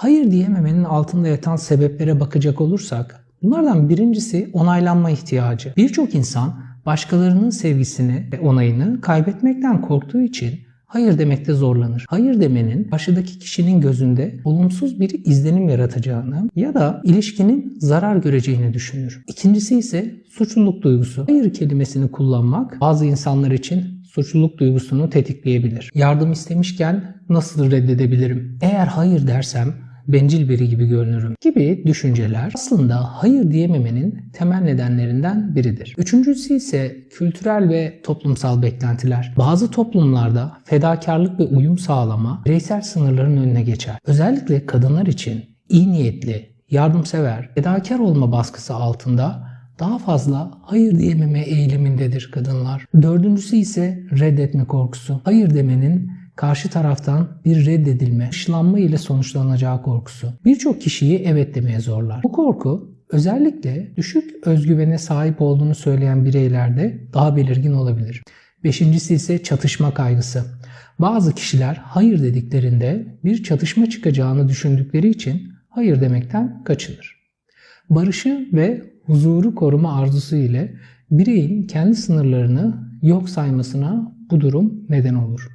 Hayır diyememenin altında yatan sebeplere bakacak olursak, bunlardan birincisi onaylanma ihtiyacı. Birçok insan başkalarının sevgisini ve onayını kaybetmekten korktuğu için hayır demekte zorlanır. Hayır demenin karşıdaki kişinin gözünde olumsuz bir izlenim yaratacağını ya da ilişkinin zarar göreceğini düşünür. İkincisi ise suçluluk duygusu. Hayır kelimesini kullanmak bazı insanlar için suçluluk duygusunu tetikleyebilir. Yardım istemişken nasıl reddedebilirim? Eğer hayır dersem bencil biri gibi görünürüm gibi düşünceler aslında hayır diyememenin temel nedenlerinden biridir. Üçüncüsü ise kültürel ve toplumsal beklentiler. Bazı toplumlarda fedakarlık ve uyum sağlama bireysel sınırların önüne geçer. Özellikle kadınlar için iyi niyetli, yardımsever, fedakar olma baskısı altında daha fazla hayır diyememe eğilimindedir kadınlar. Dördüncüsü ise reddetme korkusu. Hayır demenin karşı taraftan bir reddedilme, dışlanma ile sonuçlanacağı korkusu. Birçok kişiyi evet demeye zorlar. Bu korku özellikle düşük özgüvene sahip olduğunu söyleyen bireylerde daha belirgin olabilir. Beşincisi ise çatışma kaygısı. Bazı kişiler hayır dediklerinde bir çatışma çıkacağını düşündükleri için hayır demekten kaçınır. Barışı ve huzuru koruma arzusu ile bireyin kendi sınırlarını yok saymasına bu durum neden olur.